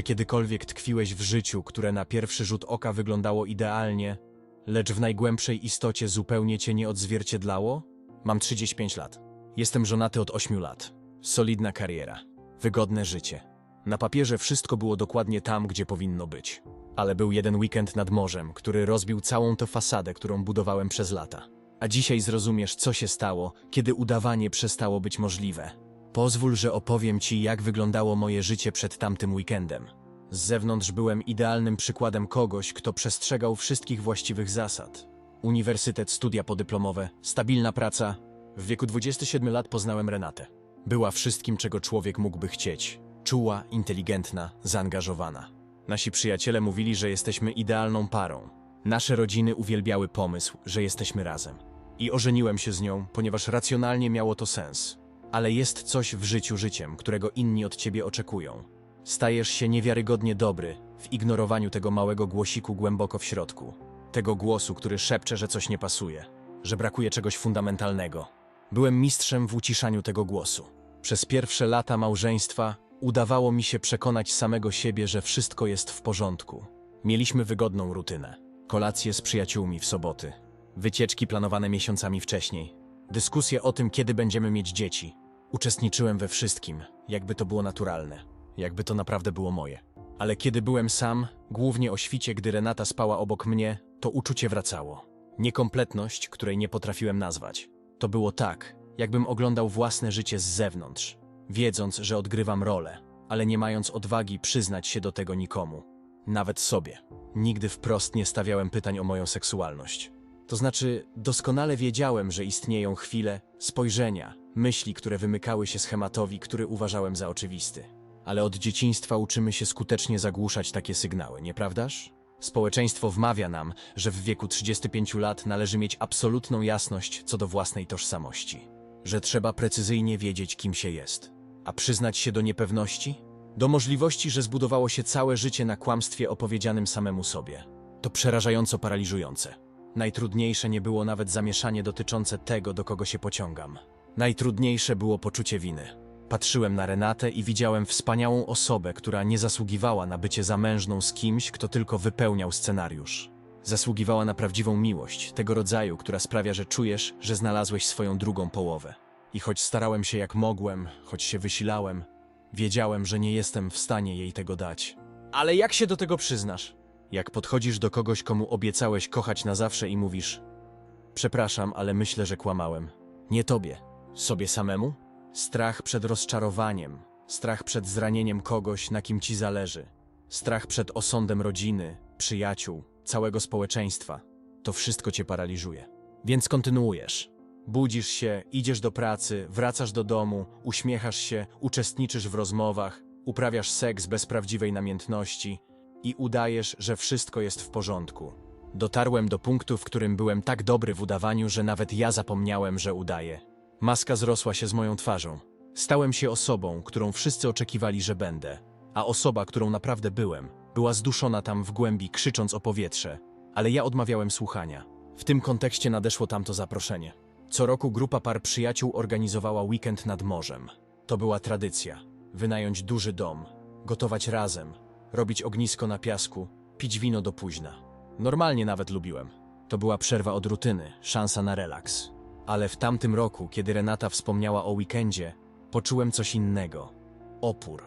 Czy kiedykolwiek tkwiłeś w życiu, które na pierwszy rzut oka wyglądało idealnie, lecz w najgłębszej istocie zupełnie cię nie odzwierciedlało? Mam 35 lat. Jestem żonaty od 8 lat. Solidna kariera. Wygodne życie. Na papierze wszystko było dokładnie tam, gdzie powinno być. Ale był jeden weekend nad morzem, który rozbił całą tę fasadę, którą budowałem przez lata. A dzisiaj zrozumiesz, co się stało, kiedy udawanie przestało być możliwe. Pozwól, że opowiem ci, jak wyglądało moje życie przed tamtym weekendem. Z zewnątrz byłem idealnym przykładem kogoś, kto przestrzegał wszystkich właściwych zasad. Uniwersytet, studia podyplomowe, stabilna praca. W wieku 27 lat poznałem Renatę. Była wszystkim, czego człowiek mógłby chcieć. Czuła, inteligentna, zaangażowana. Nasi przyjaciele mówili, że jesteśmy idealną parą. Nasze rodziny uwielbiały pomysł, że jesteśmy razem. I ożeniłem się z nią, ponieważ racjonalnie miało to sens. Ale jest coś w życiu życiem, którego inni od ciebie oczekują. Stajesz się niewiarygodnie dobry w ignorowaniu tego małego głosiku głęboko w środku. Tego głosu, który szepcze, że coś nie pasuje, że brakuje czegoś fundamentalnego. Byłem mistrzem w uciszaniu tego głosu. Przez pierwsze lata małżeństwa udawało mi się przekonać samego siebie, że wszystko jest w porządku. Mieliśmy wygodną rutynę. Kolacje z przyjaciółmi w soboty. Wycieczki planowane miesiącami wcześniej. Dyskusje o tym, kiedy będziemy mieć dzieci. Uczestniczyłem we wszystkim, jakby to było naturalne, jakby to naprawdę było moje. Ale kiedy byłem sam, głównie o świcie, gdy Renata spała obok mnie, to uczucie wracało. Niekompletność, której nie potrafiłem nazwać. To było tak, jakbym oglądał własne życie z zewnątrz, wiedząc, że odgrywam rolę, ale nie mając odwagi przyznać się do tego nikomu, nawet sobie. Nigdy wprost nie stawiałem pytań o moją seksualność. To znaczy, doskonale wiedziałem, że istnieją chwile, spojrzenia, myśli, które wymykały się schematowi, który uważałem za oczywisty. Ale od dzieciństwa uczymy się skutecznie zagłuszać takie sygnały, nieprawdaż? Społeczeństwo wmawia nam, że w wieku 35 lat należy mieć absolutną jasność co do własnej tożsamości, że trzeba precyzyjnie wiedzieć, kim się jest. A przyznać się do niepewności? Do możliwości, że zbudowało się całe życie na kłamstwie opowiedzianym samemu sobie. To przerażająco paraliżujące. Najtrudniejsze nie było nawet zamieszanie dotyczące tego, do kogo się pociągam. Najtrudniejsze było poczucie winy. Patrzyłem na Renatę i widziałem wspaniałą osobę, która nie zasługiwała na bycie zamężną z kimś, kto tylko wypełniał scenariusz. Zasługiwała na prawdziwą miłość, tego rodzaju, która sprawia, że czujesz, że znalazłeś swoją drugą połowę. I choć starałem się jak mogłem, choć się wysilałem, wiedziałem, że nie jestem w stanie jej tego dać. Ale jak się do tego przyznasz? Jak podchodzisz do kogoś, komu obiecałeś kochać na zawsze i mówisz: Przepraszam, ale myślę, że kłamałem. Nie tobie, sobie samemu? Strach przed rozczarowaniem, strach przed zranieniem kogoś, na kim ci zależy, strach przed osądem rodziny, przyjaciół, całego społeczeństwa. To wszystko cię paraliżuje. Więc kontynuujesz. Budzisz się, idziesz do pracy, wracasz do domu, uśmiechasz się, uczestniczysz w rozmowach, uprawiasz seks bez prawdziwej namiętności i udajesz, że wszystko jest w porządku. Dotarłem do punktu, w którym byłem tak dobry w udawaniu, że nawet ja zapomniałem, że udaję. Maska zrosła się z moją twarzą. Stałem się osobą, którą wszyscy oczekiwali, że będę, a osoba, którą naprawdę byłem, była zduszona tam w głębi, krzycząc o powietrze, ale ja odmawiałem słuchania. W tym kontekście nadeszło tamto zaproszenie. Co roku grupa par przyjaciół organizowała weekend nad morzem. To była tradycja. Wynająć duży dom, gotować razem, robić ognisko na piasku, pić wino do późna. Normalnie nawet lubiłem. To była przerwa od rutyny, szansa na relaks. Ale w tamtym roku, kiedy Renata wspomniała o weekendzie, poczułem coś innego. Opór.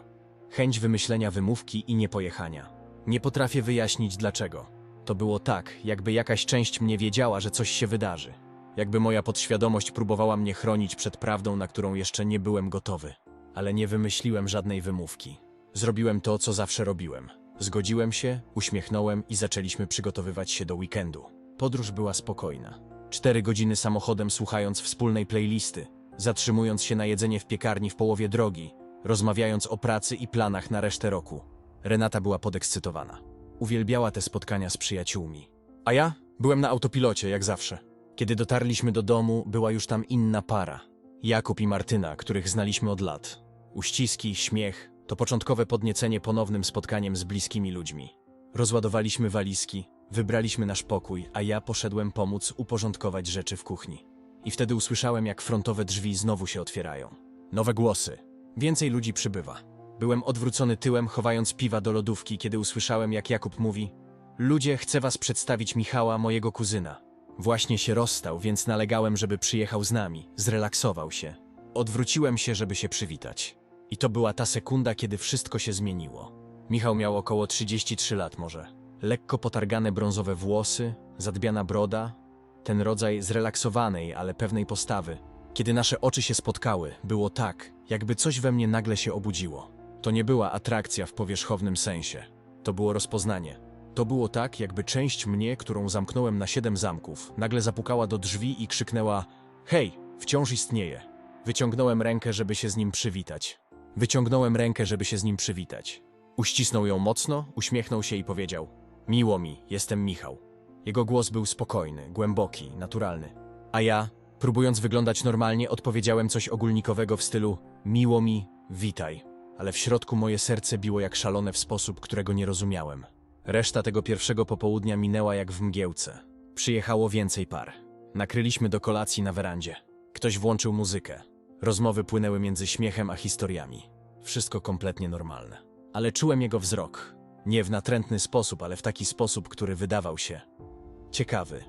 Chęć wymyślenia wymówki i niepojechania. Nie potrafię wyjaśnić dlaczego. To było tak, jakby jakaś część mnie wiedziała, że coś się wydarzy. Jakby moja podświadomość próbowała mnie chronić przed prawdą, na którą jeszcze nie byłem gotowy. Ale nie wymyśliłem żadnej wymówki. Zrobiłem to, co zawsze robiłem. Zgodziłem się, uśmiechnąłem i zaczęliśmy przygotowywać się do weekendu. Podróż była spokojna. Cztery godziny samochodem słuchając wspólnej playlisty, zatrzymując się na jedzenie w piekarni w połowie drogi, rozmawiając o pracy i planach na resztę roku. Renata była podekscytowana. Uwielbiała te spotkania z przyjaciółmi. A ja byłem na autopilocie, jak zawsze. Kiedy dotarliśmy do domu, była już tam inna para. Jakub i Martyna, których znaliśmy od lat. Uściski, śmiech, to początkowe podniecenie ponownym spotkaniem z bliskimi ludźmi. Rozładowaliśmy walizki, wybraliśmy nasz pokój, a ja poszedłem pomóc uporządkować rzeczy w kuchni. I wtedy usłyszałem, jak frontowe drzwi znowu się otwierają. Nowe głosy. Więcej ludzi przybywa. Byłem odwrócony tyłem, chowając piwa do lodówki, kiedy usłyszałem, jak Jakub mówi: Ludzie, chcę was przedstawić Michała, mojego kuzyna. Właśnie się rozstał, więc nalegałem, żeby przyjechał z nami, zrelaksował się. Odwróciłem się, żeby się przywitać. I to była ta sekunda, kiedy wszystko się zmieniło. Michał miał około 33 lat może. Lekko potargane brązowe włosy, zadbiana broda, ten rodzaj zrelaksowanej, ale pewnej postawy. Kiedy nasze oczy się spotkały, było tak, jakby coś we mnie nagle się obudziło. To nie była atrakcja w powierzchownym sensie. To było rozpoznanie. To było tak, jakby część mnie, którą zamknąłem na siedem zamków, nagle zapukała do drzwi i krzyknęła: Hej, wciąż istnieje. Wyciągnąłem rękę, żeby się z nim przywitać. Wyciągnąłem rękę, żeby się z nim przywitać. Uścisnął ją mocno, uśmiechnął się i powiedział: Miło mi, jestem Michał. Jego głos był spokojny, głęboki, naturalny. A ja, próbując wyglądać normalnie, odpowiedziałem coś ogólnikowego w stylu: Miło mi, witaj. Ale w środku moje serce biło jak szalone w sposób, którego nie rozumiałem. Reszta tego pierwszego popołudnia minęła jak w mgiełce. Przyjechało więcej par. Nakryliśmy do kolacji na werandzie. Ktoś włączył muzykę. Rozmowy płynęły między śmiechem a historiami. Wszystko kompletnie normalne. Ale czułem jego wzrok. Nie w natrętny sposób, ale w taki sposób, który wydawał się ciekawy.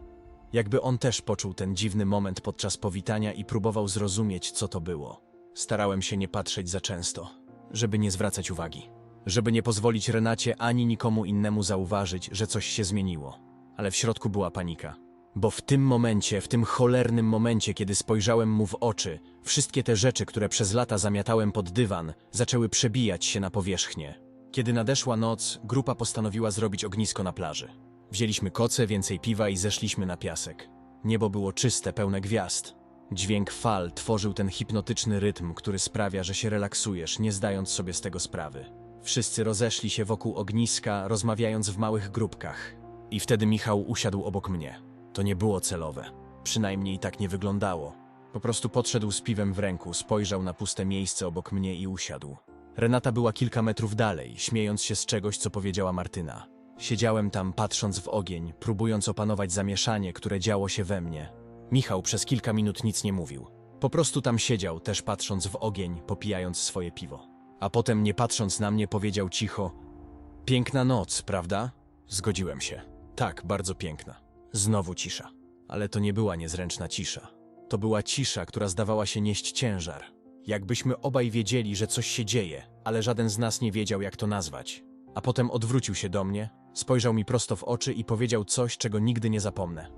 Jakby on też poczuł ten dziwny moment podczas powitania i próbował zrozumieć, co to było. Starałem się nie patrzeć za często, żeby nie zwracać uwagi. Żeby nie pozwolić Renacie ani nikomu innemu zauważyć, że coś się zmieniło. Ale w środku była panika. Bo w tym momencie, w tym cholernym momencie, kiedy spojrzałem mu w oczy, wszystkie te rzeczy, które przez lata zamiatałem pod dywan, zaczęły przebijać się na powierzchnię. Kiedy nadeszła noc, grupa postanowiła zrobić ognisko na plaży. Wzięliśmy koce, więcej piwa i zeszliśmy na piasek. Niebo było czyste, pełne gwiazd. Dźwięk fal tworzył ten hipnotyczny rytm, który sprawia, że się relaksujesz, nie zdając sobie z tego sprawy. Wszyscy rozeszli się wokół ogniska, rozmawiając w małych grupkach. I wtedy Michał usiadł obok mnie. To nie było celowe. Przynajmniej tak nie wyglądało. Po prostu podszedł z piwem w ręku, spojrzał na puste miejsce obok mnie i usiadł. Renata była kilka metrów dalej, śmiejąc się z czegoś, co powiedziała Martyna. Siedziałem tam, patrząc w ogień, próbując opanować zamieszanie, które działo się we mnie. Michał przez kilka minut nic nie mówił. Po prostu tam siedział, też patrząc w ogień, popijając swoje piwo. A potem, nie patrząc na mnie, powiedział cicho: Piękna noc, prawda? Zgodziłem się. Tak, bardzo piękna. Znowu cisza. Ale to nie była niezręczna cisza. To była cisza, która zdawała się nieść ciężar. Jakbyśmy obaj wiedzieli, że coś się dzieje, ale żaden z nas nie wiedział, jak to nazwać. A potem odwrócił się do mnie, spojrzał mi prosto w oczy i powiedział coś, czego nigdy nie zapomnę.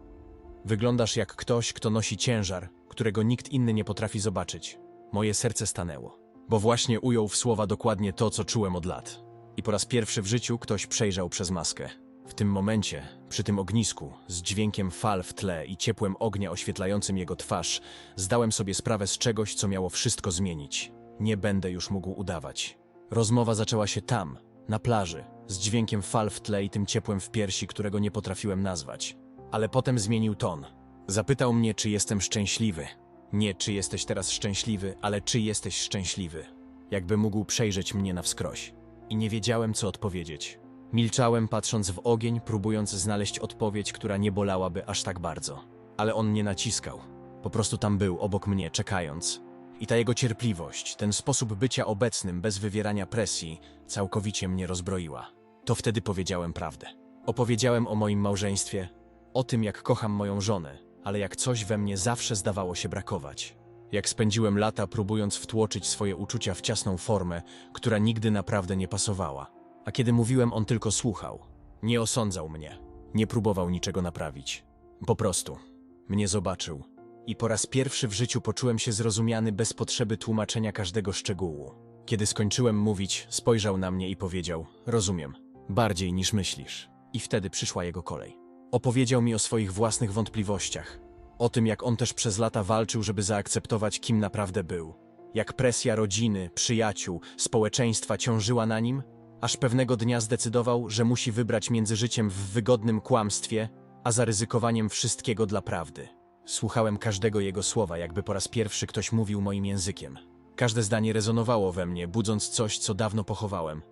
Wyglądasz jak ktoś, kto nosi ciężar, którego nikt inny nie potrafi zobaczyć. Moje serce stanęło, bo właśnie ujął w słowa dokładnie to, co czułem od lat. I po raz pierwszy w życiu ktoś przejrzał przez maskę. W tym momencie, przy tym ognisku, z dźwiękiem fal w tle i ciepłem ognia oświetlającym jego twarz, zdałem sobie sprawę z czegoś, co miało wszystko zmienić. Nie będę już mógł udawać. Rozmowa zaczęła się tam, na plaży, z dźwiękiem fal w tle i tym ciepłem w piersi, którego nie potrafiłem nazwać. Ale potem zmienił ton. Zapytał mnie, czy jestem szczęśliwy. Nie, czy jesteś teraz szczęśliwy, ale czy jesteś szczęśliwy. Jakby mógł przejrzeć mnie na wskroś. I nie wiedziałem, co odpowiedzieć. Milczałem, patrząc w ogień, próbując znaleźć odpowiedź, która nie bolałaby aż tak bardzo. Ale on nie naciskał. Po prostu tam był, obok mnie, czekając. I ta jego cierpliwość, ten sposób bycia obecnym, bez wywierania presji, całkowicie mnie rozbroiła. To wtedy powiedziałem prawdę. Opowiedziałem o moim małżeństwie, o tym, jak kocham moją żonę, ale jak coś we mnie zawsze zdawało się brakować. Jak spędziłem lata, próbując wtłoczyć swoje uczucia w ciasną formę, która nigdy naprawdę nie pasowała. A kiedy mówiłem, on tylko słuchał. Nie osądzał mnie. Nie próbował niczego naprawić. Po prostu. Mnie zobaczył. I po raz pierwszy w życiu poczułem się zrozumiany bez potrzeby tłumaczenia każdego szczegółu. Kiedy skończyłem mówić, spojrzał na mnie i powiedział: Rozumiem, bardziej niż myślisz. I wtedy przyszła jego kolej. Opowiedział mi o swoich własnych wątpliwościach, o tym, jak on też przez lata walczył, żeby zaakceptować, kim naprawdę był. Jak presja rodziny, przyjaciół, społeczeństwa ciążyła na nim, aż pewnego dnia zdecydował, że musi wybrać między życiem w wygodnym kłamstwie, a zaryzykowaniem wszystkiego dla prawdy. Słuchałem każdego jego słowa, jakby po raz pierwszy ktoś mówił moim językiem. Każde zdanie rezonowało we mnie, budząc coś, co dawno pochowałem.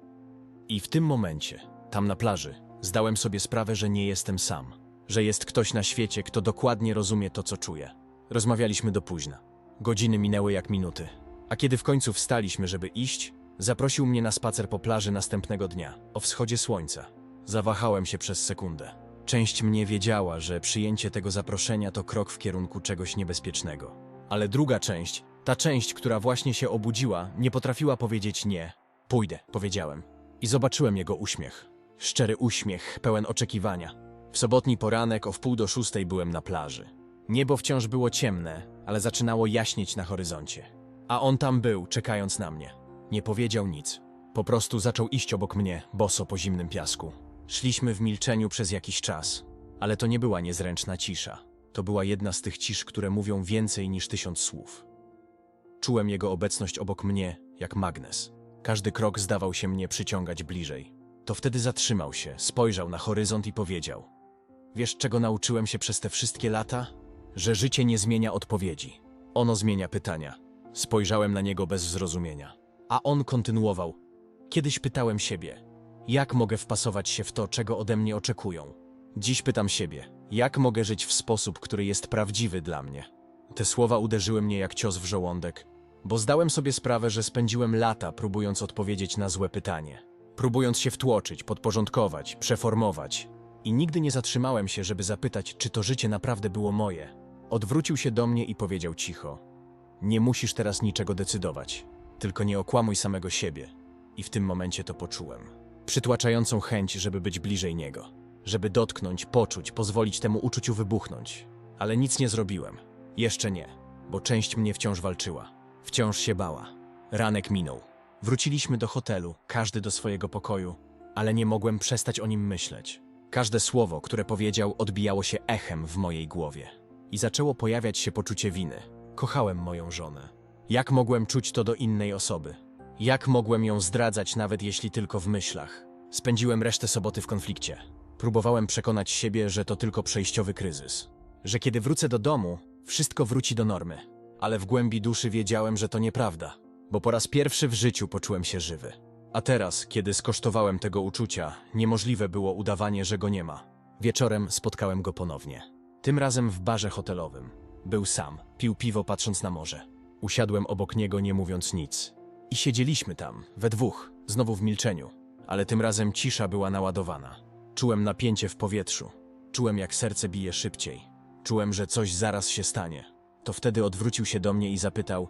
I w tym momencie, tam na plaży, zdałem sobie sprawę, że nie jestem sam. Że jest ktoś na świecie, kto dokładnie rozumie to, co czuję. Rozmawialiśmy do późna. Godziny minęły jak minuty. A kiedy w końcu wstaliśmy, żeby iść, Zaprosił mnie na spacer po plaży następnego dnia, o wschodzie słońca. Zawahałem się przez sekundę. Część mnie wiedziała, że przyjęcie tego zaproszenia to krok w kierunku czegoś niebezpiecznego. Ale druga część, ta część, która właśnie się obudziła, nie potrafiła powiedzieć nie. Pójdę, powiedziałem. I zobaczyłem jego uśmiech. Szczery uśmiech, pełen oczekiwania. W sobotni poranek o wpół do szóstej byłem na plaży. Niebo wciąż było ciemne, ale zaczynało jaśnieć na horyzoncie. A on tam był, czekając na mnie. Nie powiedział nic. Po prostu zaczął iść obok mnie, boso po zimnym piasku. Szliśmy w milczeniu przez jakiś czas, ale to nie była niezręczna cisza. To była jedna z tych cisz, które mówią więcej niż tysiąc słów. Czułem jego obecność obok mnie jak magnes. Każdy krok zdawał się mnie przyciągać bliżej. To wtedy zatrzymał się, spojrzał na horyzont i powiedział: Wiesz, czego nauczyłem się przez te wszystkie lata? Że życie nie zmienia odpowiedzi. Ono zmienia pytania. Spojrzałem na niego bez zrozumienia. A on kontynuował. Kiedyś pytałem siebie, jak mogę wpasować się w to, czego ode mnie oczekują. Dziś pytam siebie, jak mogę żyć w sposób, który jest prawdziwy dla mnie. Te słowa uderzyły mnie jak cios w żołądek, bo zdałem sobie sprawę, że spędziłem lata próbując odpowiedzieć na złe pytanie. Próbując się wtłoczyć, podporządkować, przeformować. I nigdy nie zatrzymałem się, żeby zapytać, czy to życie naprawdę było moje. Odwrócił się do mnie i powiedział cicho: Nie musisz teraz niczego decydować, tylko nie okłamuj samego siebie. I w tym momencie to poczułem. Przytłaczającą chęć, żeby być bliżej niego, żeby dotknąć, poczuć, pozwolić temu uczuciu wybuchnąć. Ale nic nie zrobiłem. Jeszcze nie, bo część mnie wciąż walczyła. Wciąż się bała. Ranek minął. Wróciliśmy do hotelu, każdy do swojego pokoju, ale nie mogłem przestać o nim myśleć. Każde słowo, które powiedział, odbijało się echem w mojej głowie. I zaczęło pojawiać się poczucie winy. Kochałem moją żonę. Jak mogłem czuć to do innej osoby? Jak mogłem ją zdradzać, nawet jeśli tylko w myślach? Spędziłem resztę soboty w konflikcie. Próbowałem przekonać siebie, że to tylko przejściowy kryzys. Że kiedy wrócę do domu, wszystko wróci do normy. Ale w głębi duszy wiedziałem, że to nieprawda, bo po raz pierwszy w życiu poczułem się żywy. A teraz, kiedy skosztowałem tego uczucia, niemożliwe było udawanie, że go nie ma. Wieczorem spotkałem go ponownie. Tym razem w barze hotelowym. Był sam, pił piwo patrząc na morze. Usiadłem obok niego, nie mówiąc nic. I siedzieliśmy tam, we dwóch, znowu w milczeniu. Ale tym razem cisza była naładowana. Czułem napięcie w powietrzu. Czułem, jak serce bije szybciej. Czułem, że coś zaraz się stanie. To wtedy odwrócił się do mnie i zapytał: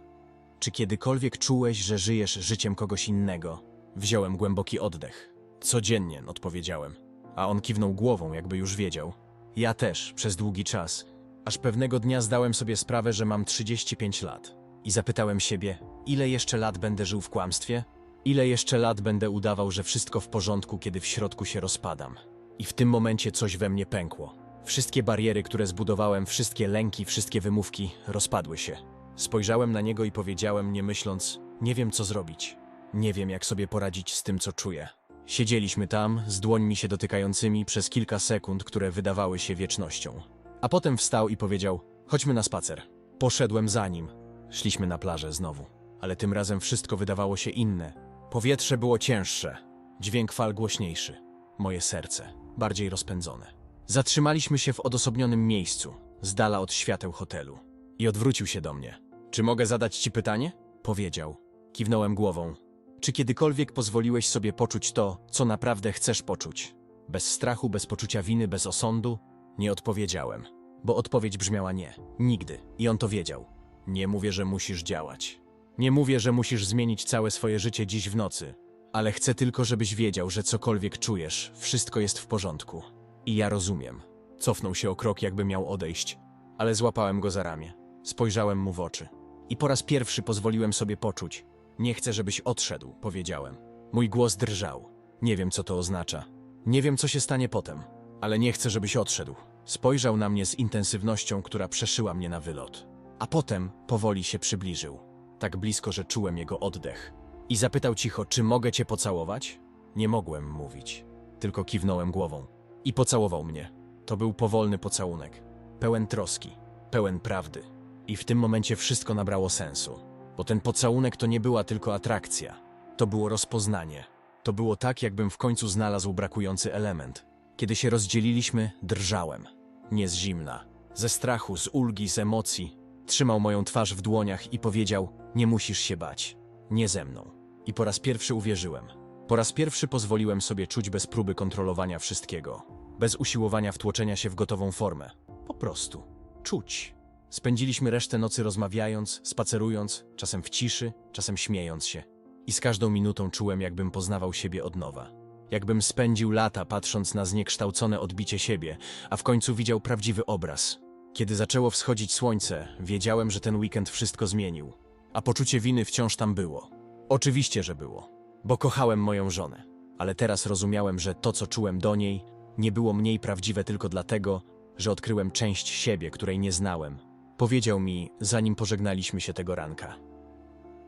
Czy kiedykolwiek czułeś, że żyjesz życiem kogoś innego? Wziąłem głęboki oddech. Codziennie, odpowiedziałem. A on kiwnął głową, jakby już wiedział. Ja też, przez długi czas. Aż pewnego dnia zdałem sobie sprawę, że mam 35 lat. I zapytałem siebie, ile jeszcze lat będę żył w kłamstwie? Ile jeszcze lat będę udawał, że wszystko w porządku, kiedy w środku się rozpadam? I w tym momencie coś we mnie pękło. Wszystkie bariery, które zbudowałem, wszystkie lęki, wszystkie wymówki rozpadły się. Spojrzałem na niego i powiedziałem, nie myśląc, nie wiem co zrobić. Nie wiem, jak sobie poradzić z tym, co czuję. Siedzieliśmy tam, z dłońmi się dotykającymi przez kilka sekund, które wydawały się wiecznością. A potem wstał i powiedział: Chodźmy na spacer. Poszedłem za nim. Szliśmy na plażę znowu, ale tym razem wszystko wydawało się inne. Powietrze było cięższe, dźwięk fal głośniejszy, moje serce bardziej rozpędzone. Zatrzymaliśmy się w odosobnionym miejscu, z dala od świateł hotelu. I odwrócił się do mnie. Czy mogę zadać ci pytanie? Powiedział. Kiwnąłem głową. Czy kiedykolwiek pozwoliłeś sobie poczuć to, co naprawdę chcesz poczuć? Bez strachu, bez poczucia winy, bez osądu? Nie odpowiedziałem, bo odpowiedź brzmiała nie. Nigdy. I on to wiedział. Nie mówię, że musisz działać. Nie mówię, że musisz zmienić całe swoje życie dziś w nocy, ale chcę tylko, żebyś wiedział, że cokolwiek czujesz, wszystko jest w porządku. I ja rozumiem. Cofnął się o krok, jakby miał odejść, ale złapałem go za ramię. Spojrzałem mu w oczy. I po raz pierwszy pozwoliłem sobie poczuć. Nie chcę, żebyś odszedł, powiedziałem. Mój głos drżał. Nie wiem, co to oznacza. Nie wiem, co się stanie potem, ale nie chcę, żebyś odszedł. Spojrzał na mnie z intensywnością, która przeszyła mnie na wylot. A potem powoli się przybliżył. Tak blisko, że czułem jego oddech. I zapytał cicho, czy mogę cię pocałować? Nie mogłem mówić, tylko kiwnąłem głową. I pocałował mnie. To był powolny pocałunek, pełen troski, pełen prawdy. I w tym momencie wszystko nabrało sensu, bo ten pocałunek to nie była tylko atrakcja, to było rozpoznanie. To było tak, jakbym w końcu znalazł brakujący element. Kiedy się rozdzieliliśmy, drżałem. Nie z zimna, ze strachu, z ulgi, z emocji. Trzymał moją twarz w dłoniach i powiedział: Nie musisz się bać. Nie ze mną. I po raz pierwszy uwierzyłem. Po raz pierwszy pozwoliłem sobie czuć bez próby kontrolowania wszystkiego. Bez usiłowania wtłoczenia się w gotową formę. Po prostu. Czuć. Spędziliśmy resztę nocy rozmawiając, spacerując, czasem w ciszy, czasem śmiejąc się. I z każdą minutą czułem, jakbym poznawał siebie od nowa. Jakbym spędził lata patrząc na zniekształcone odbicie siebie, a w końcu widział prawdziwy obraz. Kiedy zaczęło wschodzić słońce, wiedziałem, że ten weekend wszystko zmienił. A poczucie winy wciąż tam było. Oczywiście, że było, bo kochałem moją żonę. Ale teraz rozumiałem, że to, co czułem do niej, nie było mniej prawdziwe tylko dlatego, że odkryłem część siebie, której nie znałem. Powiedział mi, zanim pożegnaliśmy się tego ranka.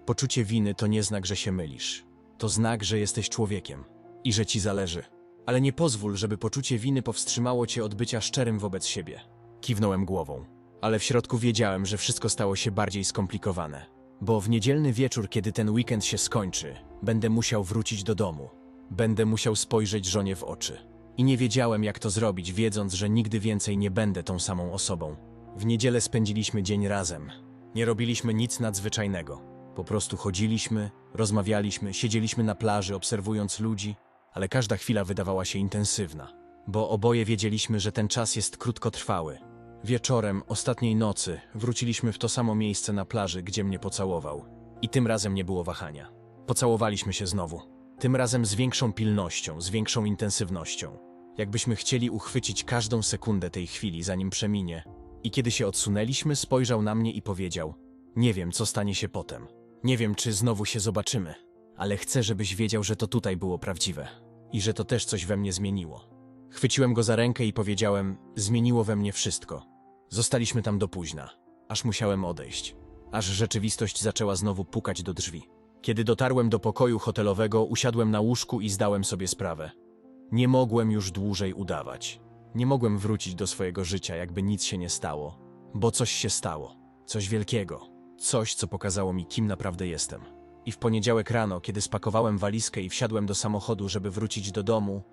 Poczucie winy to nie znak, że się mylisz. To znak, że jesteś człowiekiem i że ci zależy. Ale nie pozwól, żeby poczucie winy powstrzymało cię od bycia szczerym wobec siebie. Kiwnąłem głową, ale w środku wiedziałem, że wszystko stało się bardziej skomplikowane. Bo w niedzielny wieczór, kiedy ten weekend się skończy, będę musiał wrócić do domu. Będę musiał spojrzeć żonie w oczy. I nie wiedziałem, jak to zrobić, wiedząc, że nigdy więcej nie będę tą samą osobą. W niedzielę spędziliśmy dzień razem. Nie robiliśmy nic nadzwyczajnego. Po prostu chodziliśmy, rozmawialiśmy, siedzieliśmy na plaży, obserwując ludzi, ale każda chwila wydawała się intensywna, bo oboje wiedzieliśmy, że ten czas jest krótkotrwały. Wieczorem, ostatniej nocy, wróciliśmy w to samo miejsce na plaży, gdzie mnie pocałował. I tym razem nie było wahania. Pocałowaliśmy się znowu. Tym razem z większą pilnością, z większą intensywnością. Jakbyśmy chcieli uchwycić każdą sekundę tej chwili, zanim przeminie. I kiedy się odsunęliśmy, spojrzał na mnie i powiedział: Nie wiem, co stanie się potem. Nie wiem, czy znowu się zobaczymy, ale chcę, żebyś wiedział, że to tutaj było prawdziwe i że to też coś we mnie zmieniło. Chwyciłem go za rękę i powiedziałem: Zmieniło we mnie wszystko. Zostaliśmy tam do późna, aż musiałem odejść, aż rzeczywistość zaczęła znowu pukać do drzwi. Kiedy dotarłem do pokoju hotelowego, usiadłem na łóżku i zdałem sobie sprawę. Nie mogłem już dłużej udawać. Nie mogłem wrócić do swojego życia, jakby nic się nie stało, bo coś się stało, coś wielkiego, coś, co pokazało mi, kim naprawdę jestem. I w poniedziałek rano, kiedy spakowałem walizkę i wsiadłem do samochodu, żeby wrócić do domu,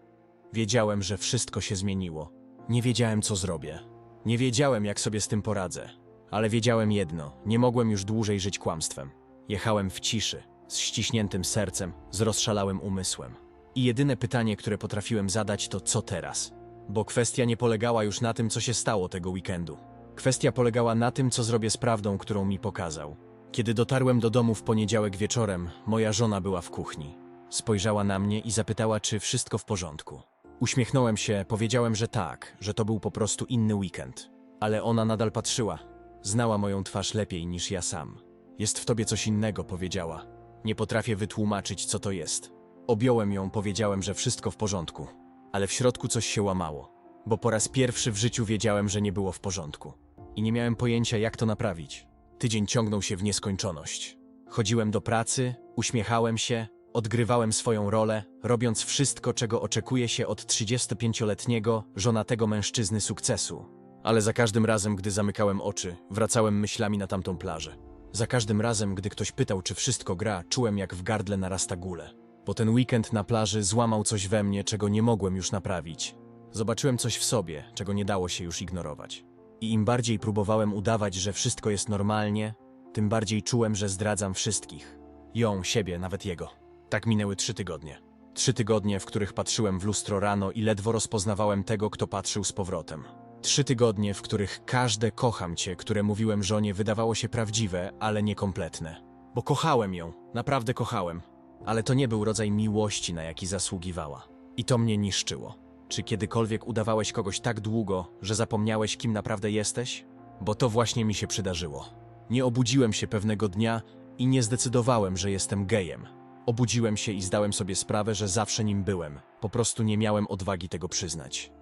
wiedziałem, że wszystko się zmieniło. Nie wiedziałem, co zrobię. Nie wiedziałem, jak sobie z tym poradzę. Ale wiedziałem jedno: nie mogłem już dłużej żyć kłamstwem. Jechałem w ciszy, z ściśniętym sercem, z rozszalałym umysłem. I jedyne pytanie, które potrafiłem zadać, to co teraz? Bo kwestia nie polegała już na tym, co się stało tego weekendu. Kwestia polegała na tym, co zrobię z prawdą, którą mi pokazał. Kiedy dotarłem do domu w poniedziałek wieczorem, moja żona była w kuchni. Spojrzała na mnie i zapytała, czy wszystko w porządku. Uśmiechnąłem się, powiedziałem, że tak, że to był po prostu inny weekend. Ale ona nadal patrzyła. Znała moją twarz lepiej niż ja sam. Jest w tobie coś innego, powiedziała. Nie potrafię wytłumaczyć, co to jest. Objąłem ją, powiedziałem, że wszystko w porządku. Ale w środku coś się łamało, bo po raz pierwszy w życiu wiedziałem, że nie było w porządku. I nie miałem pojęcia, jak to naprawić. Tydzień ciągnął się w nieskończoność. Chodziłem do pracy, uśmiechałem się, odgrywałem swoją rolę, robiąc wszystko, czego oczekuje się od 35-letniego, żonatego mężczyzny sukcesu. Ale za każdym razem, gdy zamykałem oczy, wracałem myślami na tamtą plażę. Za każdym razem, gdy ktoś pytał, czy wszystko gra, czułem, jak w gardle narasta gule. Bo ten weekend na plaży złamał coś we mnie, czego nie mogłem już naprawić. Zobaczyłem coś w sobie, czego nie dało się już ignorować. I im bardziej próbowałem udawać, że wszystko jest normalnie, tym bardziej czułem, że zdradzam wszystkich. Ją, siebie, nawet jego. Tak minęły trzy tygodnie. Trzy tygodnie, w których patrzyłem w lustro rano i ledwo rozpoznawałem tego, kto patrzył z powrotem. Trzy tygodnie, w których każde kocham cię, które mówiłem żonie, wydawało się prawdziwe, ale niekompletne. Bo kochałem ją, naprawdę kochałem. Ale to nie był rodzaj miłości, na jaki zasługiwała. I to mnie niszczyło. Czy kiedykolwiek udawałeś kogoś tak długo, że zapomniałeś, kim naprawdę jesteś? Bo to właśnie mi się przydarzyło. Nie obudziłem się pewnego dnia i nie zdecydowałem, że jestem gejem. Obudziłem się i zdałem sobie sprawę, że zawsze nim byłem. Po prostu nie miałem odwagi tego przyznać.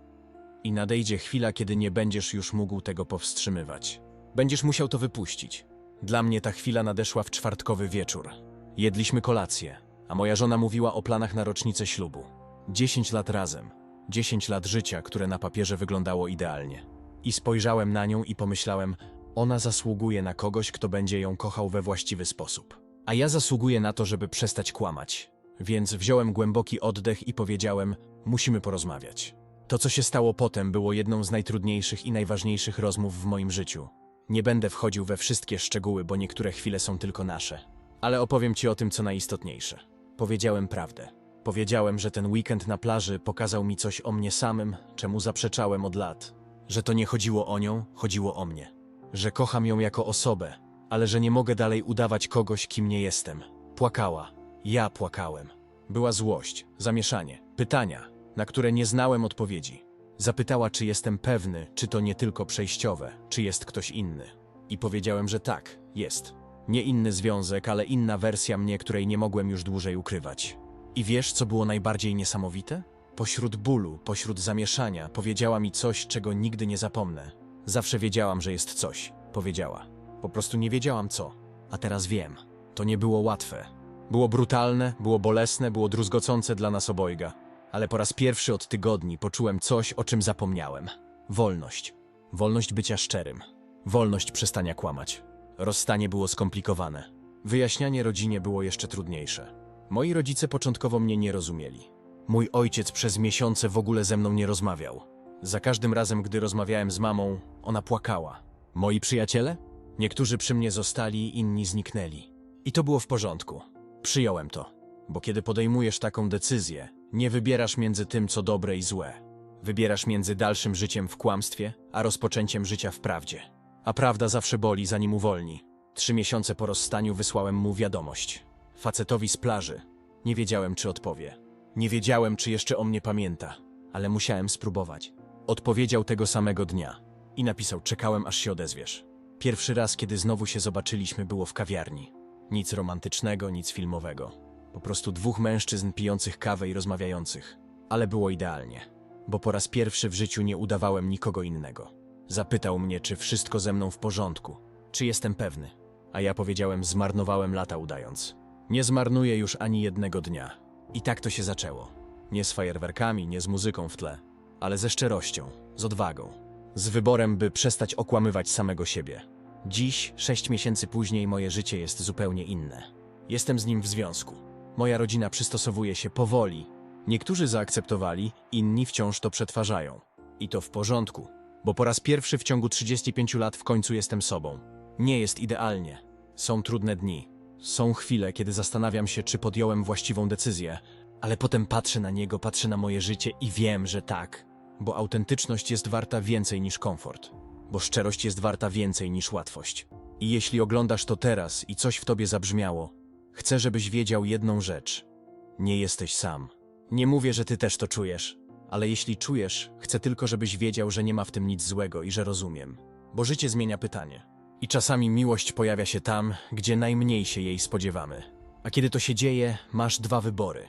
I nadejdzie chwila, kiedy nie będziesz już mógł tego powstrzymywać. Będziesz musiał to wypuścić. Dla mnie ta chwila nadeszła w czwartkowy wieczór. Jedliśmy kolację, a moja żona mówiła o planach na rocznicę ślubu. Dziesięć lat razem. Dziesięć lat życia, które na papierze wyglądało idealnie. I spojrzałem na nią i pomyślałem, ona zasługuje na kogoś, kto będzie ją kochał we właściwy sposób. A ja zasługuję na to, żeby przestać kłamać. Więc wziąłem głęboki oddech i powiedziałem: Musimy porozmawiać. To, co się stało potem, było jedną z najtrudniejszych i najważniejszych rozmów w moim życiu. Nie będę wchodził we wszystkie szczegóły, bo niektóre chwile są tylko nasze. Ale opowiem ci o tym, co najistotniejsze. Powiedziałem prawdę. Powiedziałem, że ten weekend na plaży pokazał mi coś o mnie samym, czemu zaprzeczałem od lat. Że to nie chodziło o nią, chodziło o mnie. Że kocham ją jako osobę, ale że nie mogę dalej udawać kogoś, kim nie jestem. Płakała. Ja płakałem. Była złość, zamieszanie, pytania, na które nie znałem odpowiedzi. Zapytała, czy jestem pewny, czy to nie tylko przejściowe, czy jest ktoś inny. I powiedziałem, że tak, jest. Nie inny związek, ale inna wersja mnie, której nie mogłem już dłużej ukrywać. I wiesz, co było najbardziej niesamowite? Pośród bólu, pośród zamieszania, powiedziała mi coś, czego nigdy nie zapomnę. Zawsze wiedziałam, że jest coś, powiedziała. Po prostu nie wiedziałam co. A teraz wiem. To nie było łatwe. Było brutalne, było bolesne, było druzgocące dla nas obojga. Ale po raz pierwszy od tygodni poczułem coś, o czym zapomniałem. Wolność. Wolność bycia szczerym. Wolność przestania kłamać. Rozstanie było skomplikowane. Wyjaśnianie rodzinie było jeszcze trudniejsze. Moi rodzice początkowo mnie nie rozumieli. Mój ojciec przez miesiące w ogóle ze mną nie rozmawiał. Za każdym razem, gdy rozmawiałem z mamą, ona płakała. Moi przyjaciele? Niektórzy przy mnie zostali, inni zniknęli. I to było w porządku. Przyjąłem to. Bo kiedy podejmujesz taką decyzję, nie wybierasz między tym, co dobre i złe. Wybierasz między dalszym życiem w kłamstwie, a rozpoczęciem życia w prawdzie. A prawda zawsze boli, zanim uwolni. Trzy miesiące po rozstaniu wysłałem mu wiadomość. Facetowi z plaży. Nie wiedziałem, czy odpowie. Nie wiedziałem, czy jeszcze o mnie pamięta, ale musiałem spróbować. Odpowiedział tego samego dnia i napisał: Czekałem, aż się odezwiesz. Pierwszy raz, kiedy znowu się zobaczyliśmy, było w kawiarni. Nic romantycznego, nic filmowego. Po prostu dwóch mężczyzn pijących kawę i rozmawiających. Ale było idealnie, bo po raz pierwszy w życiu nie udawałem nikogo innego. Zapytał mnie, czy wszystko ze mną w porządku, czy jestem pewny. A ja powiedziałem, zmarnowałem lata udając. Nie zmarnuję już ani jednego dnia. I tak to się zaczęło. Nie z fajerwerkami, nie z muzyką w tle, ale ze szczerością, z odwagą. Z wyborem, by przestać okłamywać samego siebie. Dziś, sześć miesięcy później, moje życie jest zupełnie inne. Jestem z nim w związku. Moja rodzina przystosowuje się powoli. Niektórzy zaakceptowali, inni wciąż to przetwarzają. I to w porządku, bo po raz pierwszy w ciągu 35 lat w końcu jestem sobą. Nie jest idealnie. Są trudne dni. Są chwile, kiedy zastanawiam się, czy podjąłem właściwą decyzję, ale potem patrzę na niego, patrzę na moje życie i wiem, że tak, bo autentyczność jest warta więcej niż komfort, bo szczerość jest warta więcej niż łatwość. I jeśli oglądasz to teraz i coś w tobie zabrzmiało, chcę, żebyś wiedział jedną rzecz. Nie jesteś sam. Nie mówię, że ty też to czujesz, ale jeśli czujesz, chcę tylko, żebyś wiedział, że nie ma w tym nic złego i że rozumiem. Bo życie zmienia pytanie. I czasami miłość pojawia się tam, gdzie najmniej się jej spodziewamy. A kiedy to się dzieje, masz dwa wybory.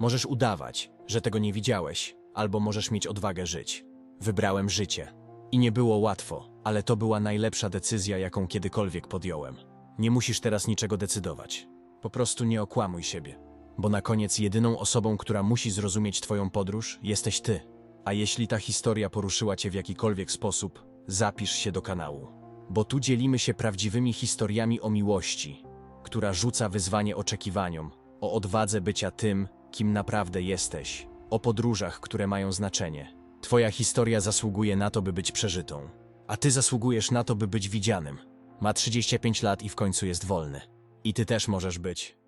Możesz udawać, że tego nie widziałeś, albo możesz mieć odwagę żyć. Wybrałem życie. I nie było łatwo, ale to była najlepsza decyzja, jaką kiedykolwiek podjąłem. Nie musisz teraz niczego decydować. Po prostu nie okłamuj siebie. Bo na koniec jedyną osobą, która musi zrozumieć Twoją podróż, jesteś Ty. A jeśli ta historia poruszyła Cię w jakikolwiek sposób, zapisz się do kanału. Bo tu dzielimy się prawdziwymi historiami o miłości, która rzuca wyzwanie oczekiwaniom, o odwadze bycia tym, kim naprawdę jesteś, o podróżach, które mają znaczenie. Twoja historia zasługuje na to, by być przeżytą, a Ty zasługujesz na to, by być widzianym. Ma 35 lat i w końcu jest wolny. I Ty też możesz być.